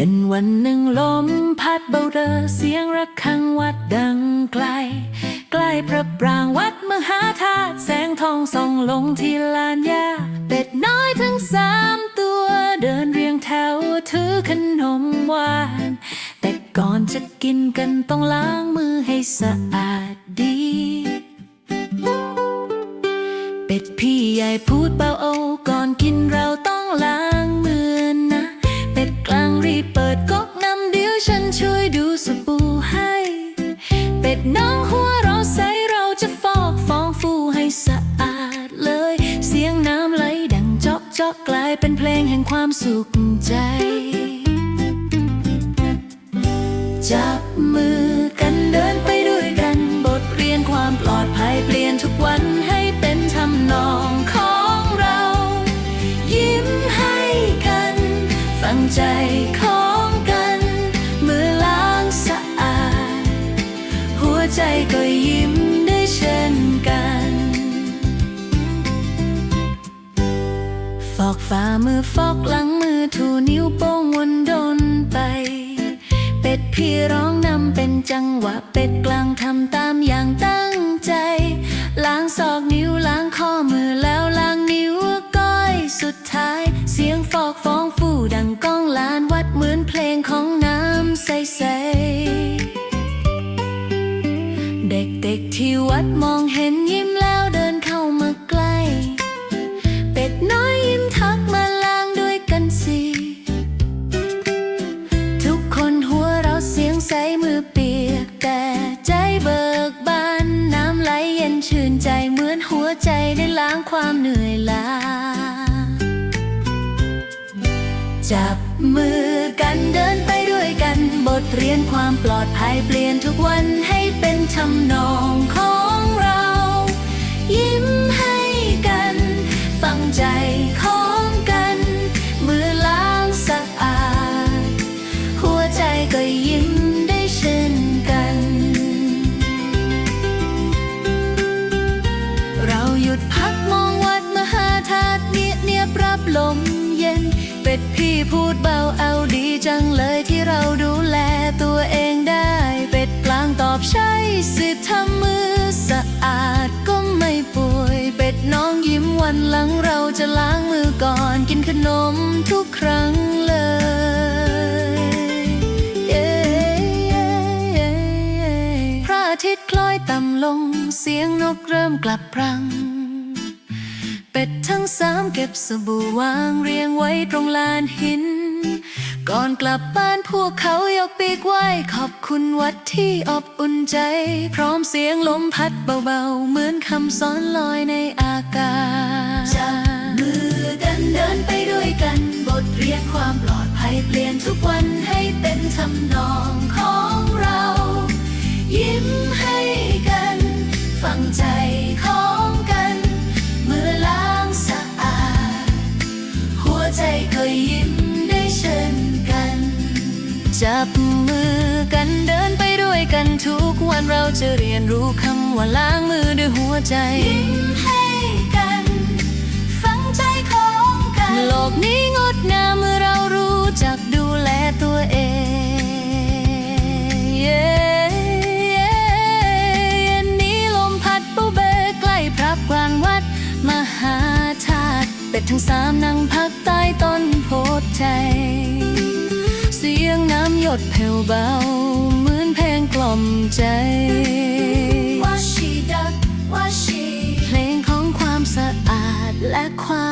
เย็นวันหนึ่งลมพัดเบาเรอเสียงระฆังวัดดังไกล ใกล้พระปรางวัดมหาธาตุแสงทองส่องลงที่ลานยาเป็ดน้อยทั้งสามตัวเดินเรียงแถวถือขนมหวาน แต่ก่อนจะกินกันต้องล้างมือให้สะอาดดี เป็ดพี่ใหญ่พูดเบาเอาก่อนกินเราต้องล้าง กลายเป็นเพลงแห่งความสุขใจ จับมือกันเดินไปด้วยกัน บทเรียนความปลอดภัยเปลี่ยนทุกวันให้เป็นทำนองของเรา ยิ้มให้กัน ฟังใจ ฝ่ามือฟอกหลังมือถูนิ้วโป้งวนดนไป เป็ดพี่ร้องนำเป็นจังหวะเป็ดกลางทำตามอย่างตั้งใจ ล้างศอกนิ้วล้างข้อมือแล้วล้างนิ้วก้อยสุดท้าย เสียงฟอกฟ้องฟูดังก้องลานวัดเหมือนเพลงของน้ำใสๆเด็กๆที่วัดม ย็นชื่นใจเหมือนหัวใจได้ล้างความเหนื่อยล้า จับมือกันเดินไปด้วยกัน บทเรียนความปลอดภัยเปลี่ยนทุกวันให้เป็นทำนองของเรา ยิ้มให้กัน ฟังใจของกัน มือล้างสะอาด หัวใจก็ยิ้ม พูดเบาเอาดีจังเลยที่เราดูแลตัวเองได้ เป็ดกลางตอบใช่สิทำมือสะอาดก็ไม่ป่วย เป็ดน้องยิ้มวันหลังเราจะล้างมือก่อนกินขนมทุกครั้งเลยพระอาทิตย์คล้อยต่ำลง เสียงนกเริ่มกลับพรัง เป็ดทั้งสามเก็บสบู่วางเรียงไว้ตรงลานหิน ก่อนกลับบ้านพวกเขายกปีกไหว้ขอบคุณวัดที่อบอุ่นใจ พร้อมเสียงลมพัดเบาๆ เหมือนคำสอนลอยในอากาศจับมือกันเดินไปด้วยกัน บทเรียนความปลอดภัยเปลี่ยนทุกวันให้เป็นทำนอง ทุกวันเราจะเรียนรู้คำว่าล้างมือด้วยหัวใจยิ้มให้กัน ฟังใจของกัน โลกนี้งดงามเมื่อเรารู้จักดูแลตัวเองเย้เย้เย็นนี้ลมพัดเบาเบใกล้พระกลางวัด มหาธาตุเป็ดทั้งสามนั่งพักใต้ต้นโพธิ์ใจ เสียงน้ำหยดแผ่วเบา งกล่อมใจเพลงของความสะอาดและความ